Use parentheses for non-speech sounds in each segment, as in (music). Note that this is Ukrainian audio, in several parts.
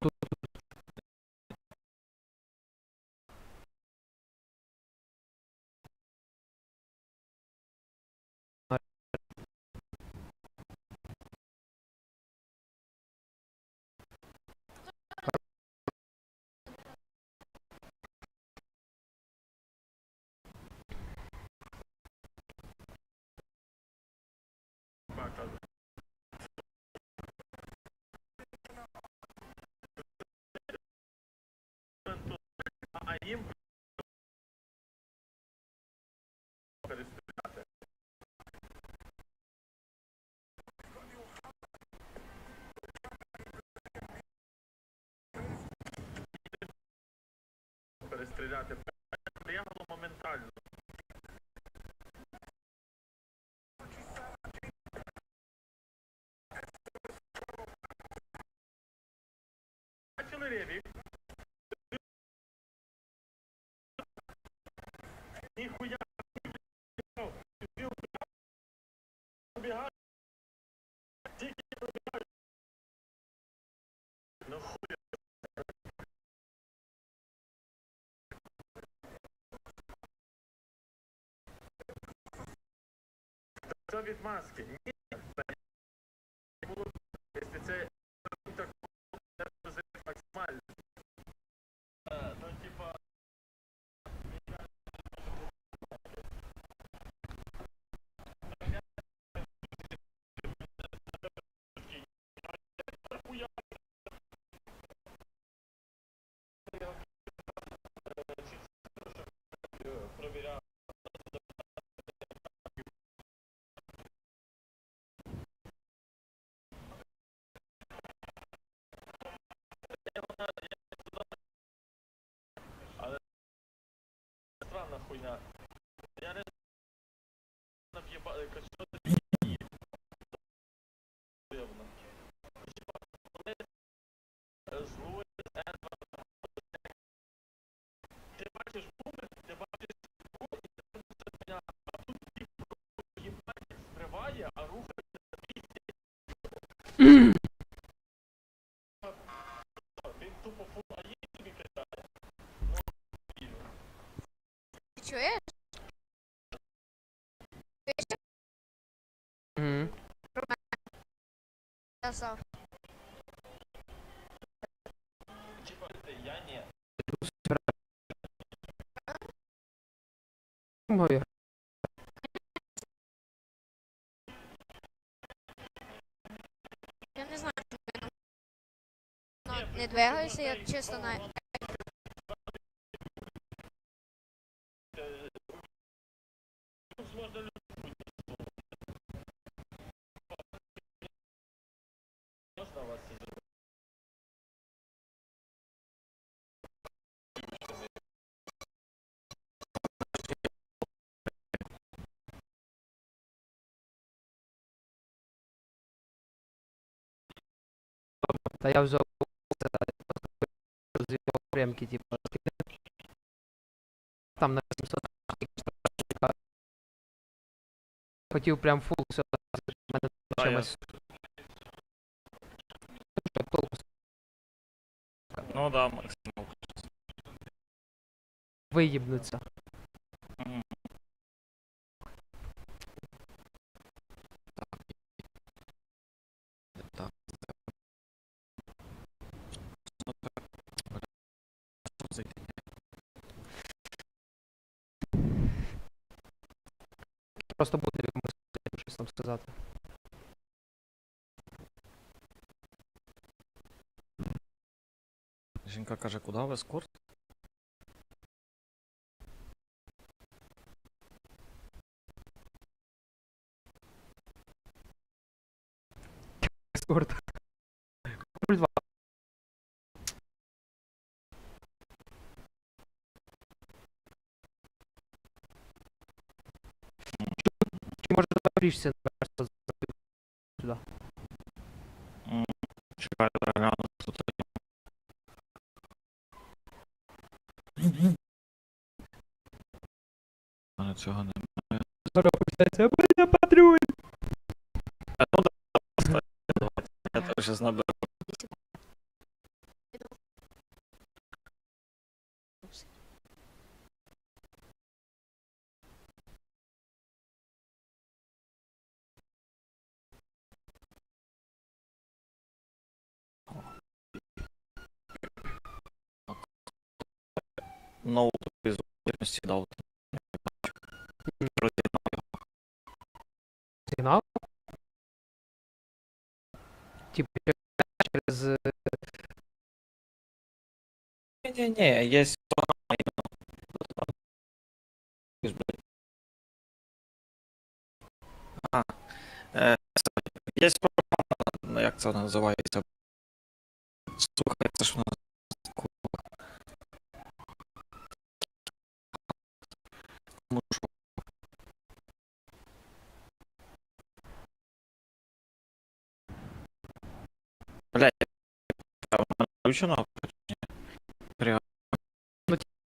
тут. їм перестріляти. Перестріляти. Приїхало моментально. Бачили ревік? Це від маски. Ні. Було, Сказав. Мою. Я не знаю, чому я не двигаюся, я чисто на. Та я взяв прямки, типу. Там на 700 Хотів прям фул все чимось. Ну да, максимум. виїбнуться. Просто буде комусь щось там сказати. Жінка каже, куди в ескорт? Ескорт. Запоріжця просто сюди? Чекай, гляну, що це У мене цього немає. Зараз почнеться «Мене патруль. Я теж наберу. Ноут візуальності дав. Розігнав його. Сигнал? Типу, через... е, Ні-ні-ні, є програма іменно. Ось, блядь. А, е, є програма, ну, як це називається? Слухай, це ж вона курва. Кому що? Блядь, а вона включена?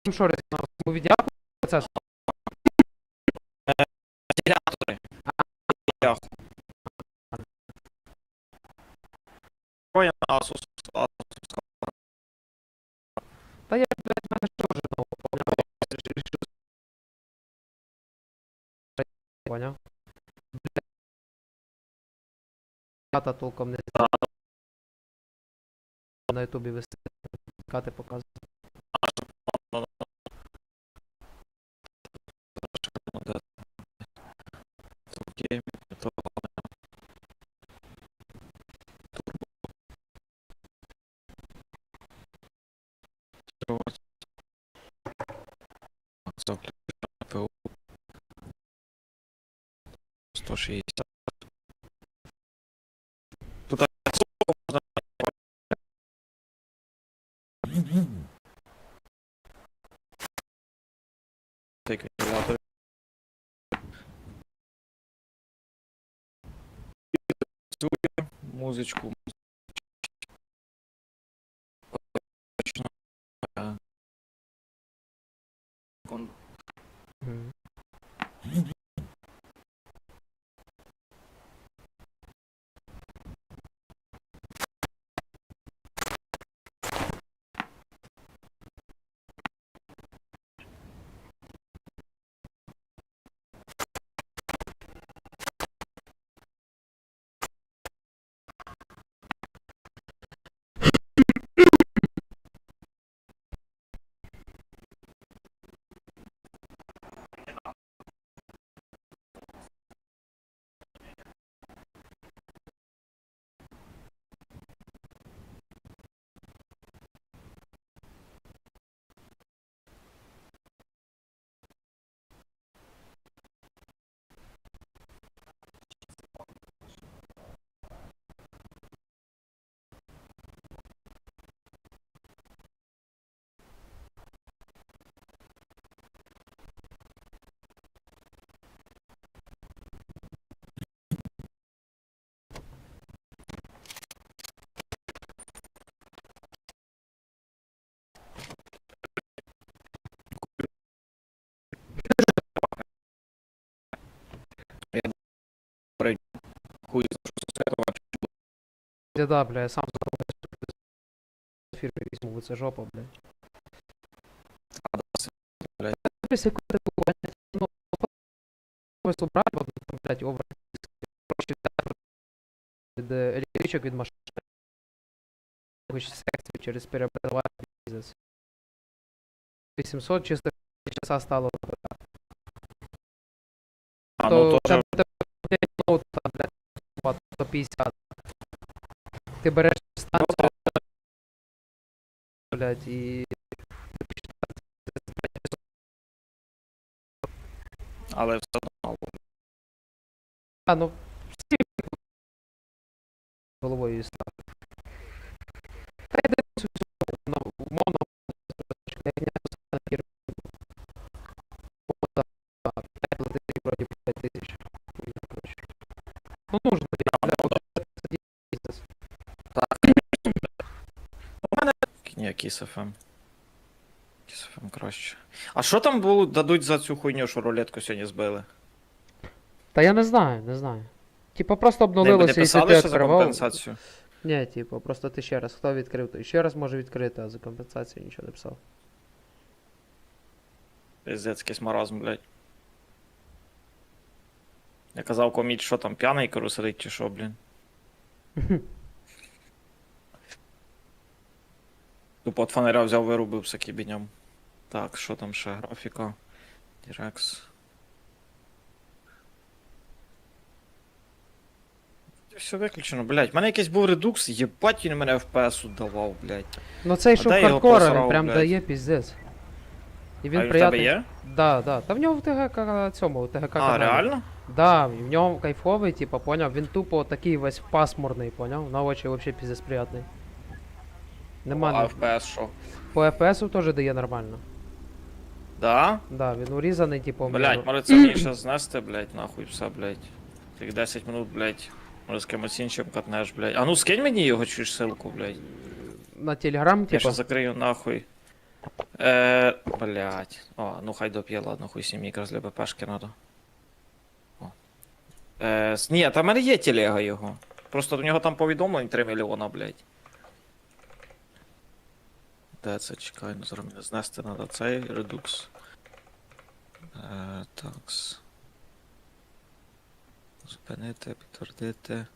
Ну що, резонанс? Ми віддякуємо процес? Вентилятори. Яху. Asus. Asus. Та я, Та толком не знаю. На ютубі вести. Кати показує. Окей, то турбо. Це включено ПУ. 160. Тут так можна Цей вентилятор. Працює, музичку. Хуй за що це бачу. Я да, бля, я сам за ефір візьму, бо це жопа, бля. А, да, це, блядь. Дивись, таку, ну, ну, блядь. Коротше, від електричок від машини. Хоч секцію через перепродавати бізнес. 800 чисто часа стало. А, то ну там ноут, там, блядь, по 150. Ти береш станцію, блядь, і але все одно. А, ну, всі головою став. Kiss FM краще. А що там було, дадуть за цю хуйню, що рулетку сьогодні збили? Та я не знаю, не знаю. Типа просто обнулилося, і ти писали за відкривав. компенсацію? Ні, типу, просто ти ще раз, хто відкрив, то ще раз може відкрити, а за компенсацію нічого не писав. Пиздець, якийсь маразм, блядь. Я казав коміч, що там п'яний керу сидить чи що, блін. (laughs) Тупо от фонаря взяв, вирубився кібіням. Так, що там ще? Графіка. Дирекс. Все виключено, блядь. У мене якийсь був редукс, єбать він мене FPS давав, блядь. Ну цей, що його хардкора, він прям блядь? дає піздець. І він а він в тебе приятний. є? Да, да. Та в нього в ТГК цьому, в ТГК А, каналі. реально? Да, і в нього кайфовий, типа, поняв, він тупо такий весь пасмурний, поняв? На очі вообще піздець приятний. Нема. А FPS що? По FPS теж дає нормально. Да? Да, він урізаний, типу. Блять, може це мені ще знести, блять, нахуй все, блять. Тих 10 минут, блять. Може з кимось іншим катнеш, блять. А ну скинь мені його чуєш ссылку, блять. На телеграм, Я типу. ще закрию нахуй. Е, блять. О, ну хай доп'є, ладно, хуй сім якраз для БПшки надо. О. Е, с- ні, та в мене є телега його. Просто в нього там повідомлень 3 мільйона, блять. Де це? Чекай, ну зараз мені знести треба цей редукс. Е, такс. Зупинити, підтвердити.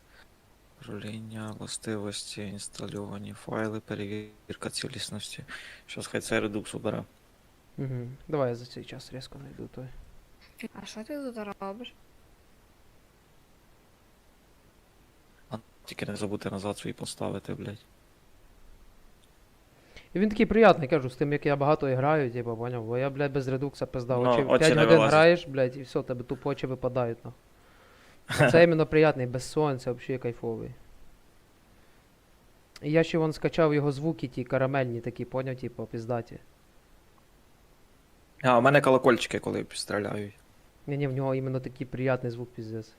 Управління, властивості, інстальовані файли, перевірка цілісності. Щас хай цей редукс убере. Угу. Давай я за цей час різко знайду той. А що ти тут робиш? Тільки не забудьте назад свої поставити, блядь. І він такий приятний, кажу, з тим, як я багато граю, типу, поняв, бо я, блядь, без редукса пизда. Ну, Очі, очі 5 не годин вилазять. граєш, блядь, і все, тебе тупо очі випадають, ну. Це (laughs) іменно приятний, без сонця, взагалі кайфовий. І я ще вон скачав його звуки, ті карамельні такі, поняв, типу, піздаті. А, у мене колокольчики, коли стріляють. Ні, ні, в нього іменно такий приятний звук, піздець.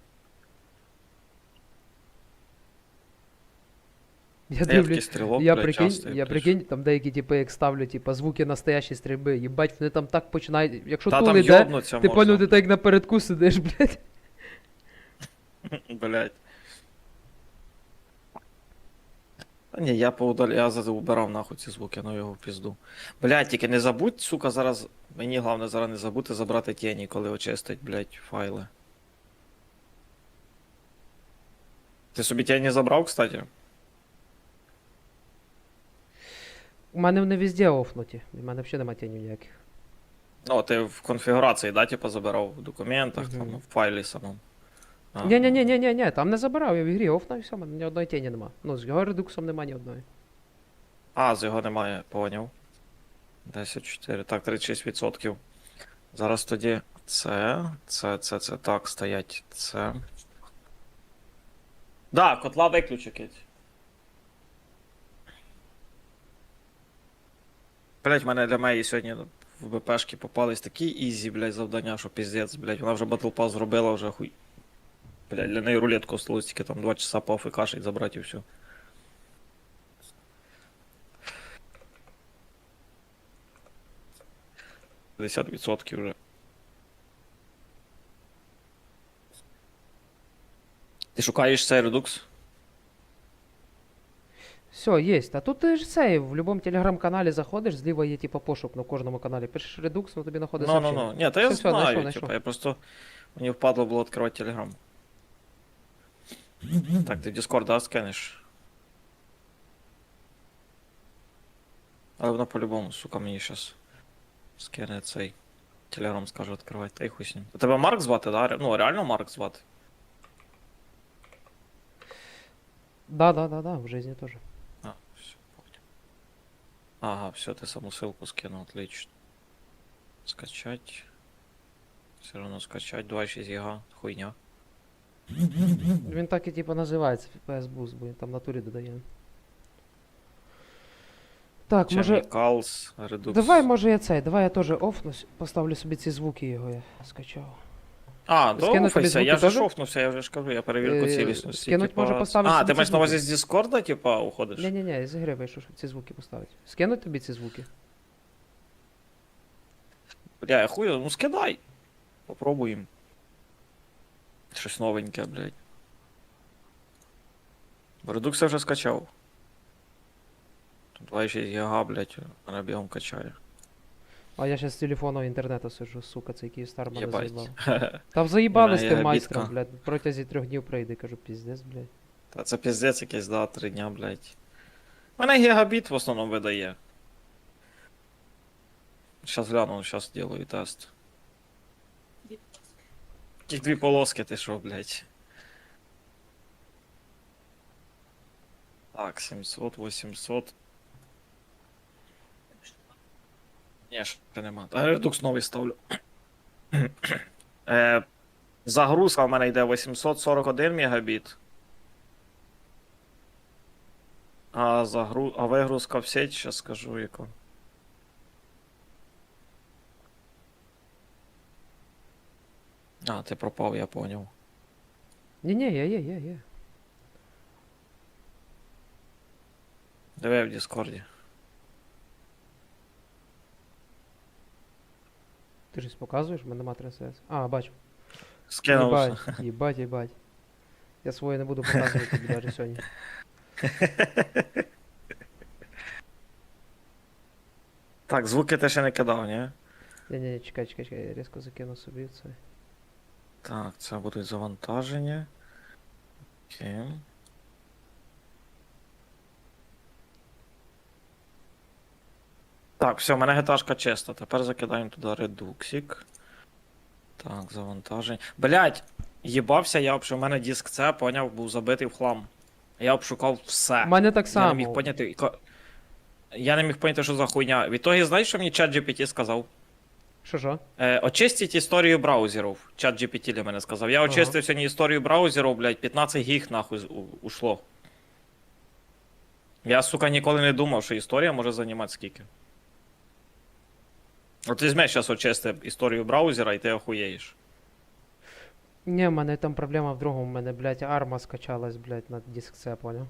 Я дивлюсь, стрілок, я прикинь, часто, я прикинь, там деякі типи, як ставлю, типа, звуки настоящої стрільби, їбать, вони там так починають. Якщо Та тул там іде, йобнуться ти можна. поняв, ти так як напередку сидиш, блядь. Блядь. Та ні, я поудалі, я убирав нахуй ці звуки, ну його в пізду. Блядь, тільки не забудь, сука, зараз. Мені головне зараз не забути забрати тіні, коли очистить, блядь, файли. Ти собі тіні забрав, кстати? У мене вони везде офнуті. У мене взагалі немає тінів ніяких. Ну, ти в конфігурації, да, типу, забирав в документах, там, Мгм. ну, в файлі самому. А. Ні, ні, ні, ні, ні, ні, там не забирав, я в ігрі офна і все, в мене ні одної тіні нема. Ну, з його редуксом нема ні одної. А, з його немає, поняв. 10-4, так, 36%. Зараз тоді це, це, це, це, так, стоять, це. Да, котла виключи, кить. Блять, в мене для неї сьогодні в БПшки попались такі ізі, блядь, завдання, що піздець, блядь. Вона вже Pass зробила, вже хуй. Блядь, для неї рулетку осталось тільки там 2 часа пофікашить забрати і все. відсотків вже. Ти шукаєш цей редукс? Все, є. А тут ти ж цей, в будь-якому телеграм-каналі заходиш, зліва є типа пошук на кожному каналі. Пишеш редукс, ну тобі знаходить Ну, ну, сообщення. ну. Ні, та я Все, знаю, знайшов, типа, знайшов. я просто. Мені впадло було відкривати телеграм. (clears throat) Так, ти в Discord, да, скинеш? Але воно по-любому, сука, мені щас скине цей. Телеграм скаже відкривати, та й хуй з ним. У тебе Марк звати, да? Ре- Ну, реально Марк звати? Да, да, да, да, в житті теж. Ага, все, ты саму ссылку скинул, отлично. Скачать. Все равно скачать. 2,6 гига. Хуйня. Він так і типу називається FPS Boost, бо він там в натурі додає. Так, може. Chemicals, Redux. Давай, може я цей, давай я теж офнусь, поставлю собі ці звуки його я скачав. А, тобі доуфайся, я звуки же теж? шофнувся, я вже ж кажу, я перевірку Е, цілісності. скинуть типа, може поставити А, собі ти маєш на увазі з Діскорда, типа, уходиш? Ні, ні, ні, з ігри вийшов, щоб ці звуки поставити. Скинуть тобі ці звуки? Бля, я хуй, ну скидай. Попробуємо. Щось новеньке, блядь. Redux я вже скачав. Тут 2,6 гіга, блядь, мене бігом качає. А я зараз з телефону інтернету сижу, сука, цей Київстар мене Єбать. заїбав. (laughs) Та заїбали з Мене тим майстром, бітка. блядь. Протязі трьох днів прийде, кажу, піздець, блядь. Та це піздець якийсь, да, три дня, блядь. Мене гігабіт в основному видає. Сейчас гляну, сейчас делаю тест. Тих дві полоски, ти що, блядь? Так, 700, 800. Ні, ще нема. Редукс новий ставлю. е, загрузка в мене йде 841 мегабіт. А, загру... а вигрузка в сеть, ще скажу яку. А, ти пропав, я поняв. Ні-ні, є, є, є, є. Диви в Діскорді. Ти ж показуєш, в мене нема 3СС. А, бачу. Скинувся. Їбать, їбать, (laughs) їбать. Я своє не буду показувати тобі навіть сьогодні. (laughs) Так, звуки ти ще не кидав, ні? Ні-ні, чекай, чекай, чекай, я різко закину собі це. Так, це будуть завантаження. Окей. Так, все, в мене геташка чиста. Тепер закидаємо туди редуксик. Так, завантаження. Блять, їбався я, що в мене диск C, поняв, був забитий в хлам. Я обшукав все. У мене так само. Я не міг поняти. Я не міг поняти, що за хуйня. Відтоді, знаєш, що мені чат GPT сказав? Що що? Е, очистіть історію браузерів. Чат GPT для мене сказав. Я Ага. очистив сьогодні історію браузерів, блядь, 15 гіг нахуй у- ушло. Я, сука, ніколи не думав, що історія може займати скільки. От візьмеш зараз очисти історію браузера і ти охуєєш. Ні, в мене там проблема в другому. У мене, блядь, арма скачалась, блядь, на диск C, понял?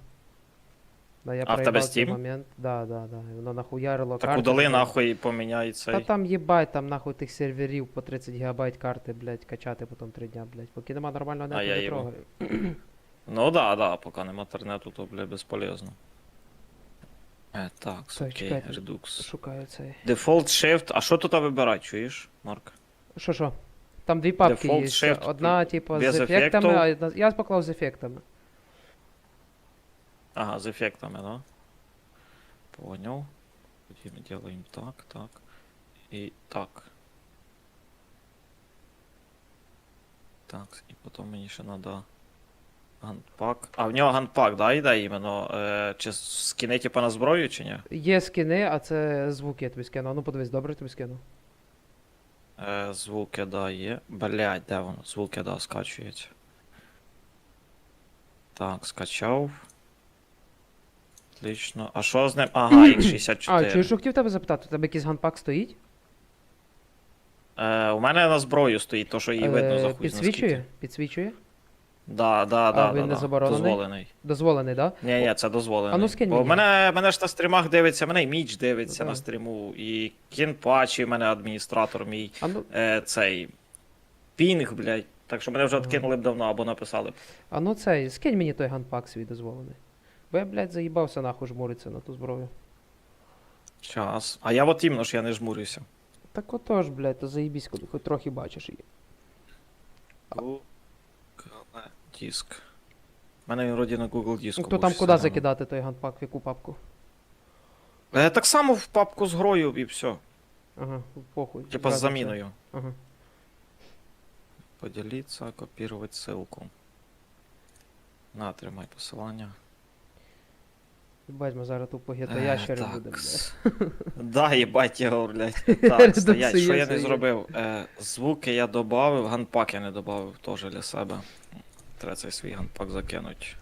Да, я А в тебе Steam? момент. Да, да, да. і Воно нахуярило Так карту, удали нахуй і поміняй Та там їбать, там нахуй тих серверів по 30 гігабайт карти, блядь, качати потім 3 дня, блядь. Поки нема нормального нету, я не їбу. трогаю. Ну да, да, поки нема інтернету, то, блядь, безполезно. Е, так, Так, окей, чекайте. редукс. Шукаю цей. Default Shift. А що тут вибирати, чуєш, Марк? Що що? Там дві папки Default є. shift Одна, типу, без з ефектами, ефектів. а одна... я поклав з ефектами. Ага, з ефектами, да? Понял. Тоді ми делаем так, так. І так. Так, і потім мені ще надо ганпак. А в нього ганпак, да, йде іменно? Е, чи скине типа на зброю, чи ні? Є скини, а це звуки я тобі скину. Ну подивись, добре тобі скину. Е, звуки, да, є. Блять, де воно? Звуки, да, скачується. Так, скачав. Отлично. А що з ним? Ага, (clears throat) X64. А, чуєш, що хотів тебе запитати? У тебе якийсь ганпак стоїть? Е, у мене на зброю стоїть, то що її видно за Е, хуй Підсвічує? Підсвічує? Да, да, да, він да, не да. заборонений? Дозволений. Дозволений, да? Ні, ні, це дозволений. А ну, скинь Бо мені. мене, мене ж на стрімах дивиться, мене і Міч дивиться Ну, на стріму, і Кінпачі, мене адміністратор мій, А ну, е, цей Пінг, блядь. Так що мене вже Ага. відкинули б давно або написали б. а ну цей, скинь мені той ганпак свій дозволений. Бо я, блядь, заїбався нахуй жмуриться на ту зброю. Час. А я от іменно ж я не жмурюся. Так отож, блядь, то заїбісь, коли хоч трохи бачиш її. Диск. У мене він вроді на Google диску. Ну, то був там куди закидати той ганпак, в яку папку? Е, так само в папку з грою і все. Ага, похуй. Типа з зразу заміною. Ага. Поделиться, копировать ссылку. На, тримай посилання. Їбать, ми зараз тупо Е, гета ящери так, будемо, (laughs) Да, їбать його, блядь. (laughs) Так, стоять, що я не зробив? Е, звуки я додав, ганпак я не додав теж для себе. Треба цей свій ганпак закинуть.